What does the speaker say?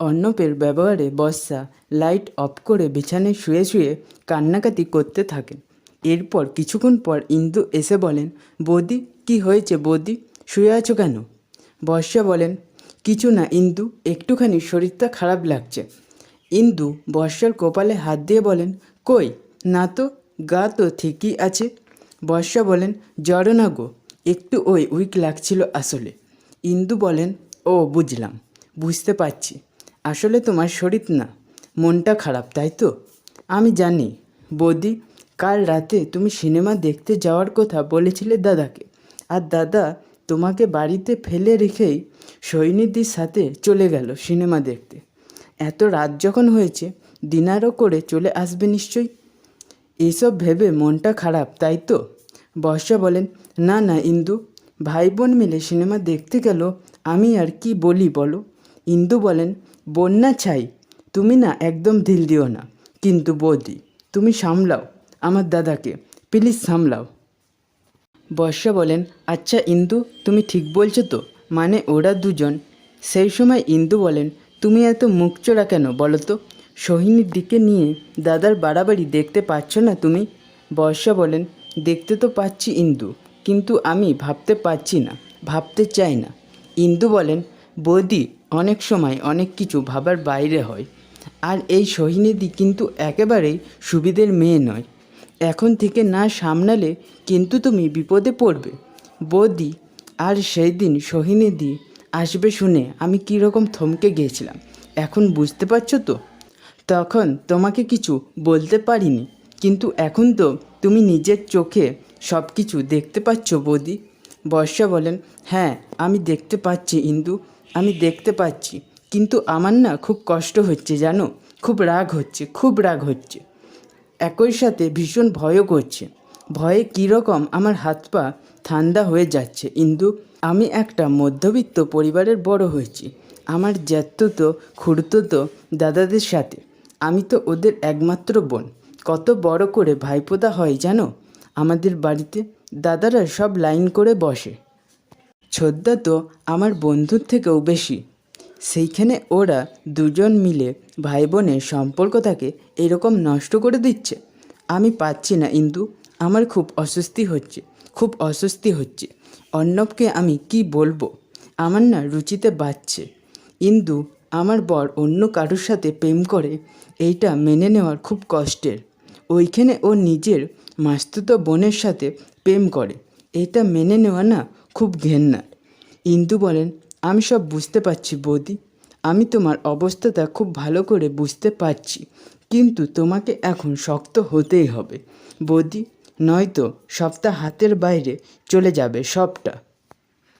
অর্ণবের ব্যবহারে বর্ষা light off করে বিছানায় শুয়ে শুয়ে কান্নাকাটি করতে থাকেন এরপর কিছুক্ষণ পর ইন্দু এসে বলেন, বৌদি, কি হয়েছে বৌদি? শুয়ে আছো কেন? বর্ষা বলেন, কিছু না ইন্দু, একটুখানি শরীরটা খারাপ লাগছে। ইন্দু বর্ষার কপালে হাত দিয়ে বলেন, কই? না তো, গা তো ঠিকই আছে। বর্ষা বলেন জ্বর না গো, একটু ওই উইক লাগছিল আসলে। ইন্দু বলেন, ও, বুঝলাম, বুঝতে পারছি। আসলে তোমার শরীর না, মনটা খারাপ, তাই তো? আমি জানি। বৌদি, কাল রাতে তুমি সিনেমা দেখতে যাওয়ার কথা বলেছিলে দাদাকে। আর দাদা তোমাকে বাড়িতে ফেলে রেখেই সৈনিধির সাথে চলে গেল সিনেমা দেখতে। এত রাত যখন হয়েছে, ডিনারও করে চলে আসবে নিশ্চয়ই? এইসব ভেবে মনটা খারাপ, তাই তো? বর্ষা বলেন, না না, ইন্দু, ভাই বোন মিলে সিনেমা দেখতে গেল, আমি আর কি বলি বলো? ইন্দু বলেন, বন্যা ছাই, তুমি না একদম ঢিল দিও না। কিন্তু বৌদি, তুমি সামলাও, আমার দাদাকে, প্লিজ সামলাও। বর্ষা বলেন আচ্ছা ইন্দু, তুমি ঠিক বলছো তো? মানে ওরা দুজন? সেই সময় ইন্দু বলেন, তুমি এত মুখ চোরা কেন বলো তো? সোহিনীর দিকে নিয়ে দাদার বাড়াবাড়ি দেখতে পাচ্ছ না তুমি? বর্ষা বলেন, দেখতে তো পাচ্ছি ইন্দু, কিন্তু আমি ভাবতে পারছি না, ভাবতে চাই না। ইন্দু বলেন, বৌদি অনেক সময় অনেক কিছু ভাবার বাইরে হয়। আর এই সোহিনীদি কিন্তু একেবারেই সুবিধের মেয়ে নয়। এখন থেকে না সামলালে কিন্তু তুমি বিপদে পড়বে। বৌদি, আর সেই দিন সোহিনীদি আসবে শুনে আমি কীরকম থমকে গিয়েছিলাম, এখন বুঝতে পারছ তো? তখন তোমাকে কিছু বলতে পারিনি, কিন্তু এখন তো তুমি নিজের চোখে সব কিছু দেখতে পাচ্ছ বৌদি। বর্ষা বলেন হ্যাঁ আমি দেখতে পাচ্ছি ইন্দু আমি দেখতে পাচ্ছি, কিন্তু আমার না খুব কষ্ট হচ্ছে জানো? খুব রাগ হচ্ছে, খুব রাগ হচ্ছে। একই সাথে ভীষণ ভয়ও করছে। ভয়ে কীরকম আমার হাত পা ঠান্ডা হয়ে যাচ্ছে। ইন্দু, আমি একটা মধ্যবিত্ত পরিবারের বড় হয়েছি। আমার জ্যাঠতো খুড়তো দাদাদের সাথে। আমি তো ওদের একমাত্র বোন। কত বড় করে ভাইপোদা হয় জানো? আমাদের বাড়িতে দাদারা সব লাইন করে বসে। ছোদ্দা তো আমার বন্ধুর থেকেও বেশি। সেইখানে ওরা দুজন মিলে ভাই বোনের সম্পর্কটাকে এরকম নষ্ট করে দিচ্ছে। আমি পাচ্ছি না, ইন্দু। আমার খুব অস্বস্তি হচ্ছে, খুব অস্বস্তি হচ্ছে। অর্ণবকে আমি কি বলব? আমার না রুচিতে বাজছে। ইন্দু, আমার বর অন্য কারোর সাথে প্রেম করে, এইটা মেনে নেওয়ার খুব কষ্টের। ওইখানে ও নিজের মাস্তুতো বোনের সাথে প্রেম করে। এটা মেনে নেওয়া না খুব ঘেন্নার। ইন্দু বলেন, আমি সব বুঝতে পারছি, বৌদি। আমি তোমার অবস্থাটা খুব ভালো করে বুঝতে পারছি, কিন্তু তোমাকে এখন শক্ত হতেই হবে। বৌদি, নয়তো সবটা হাতের বাইরে চলে যাবে সবটা।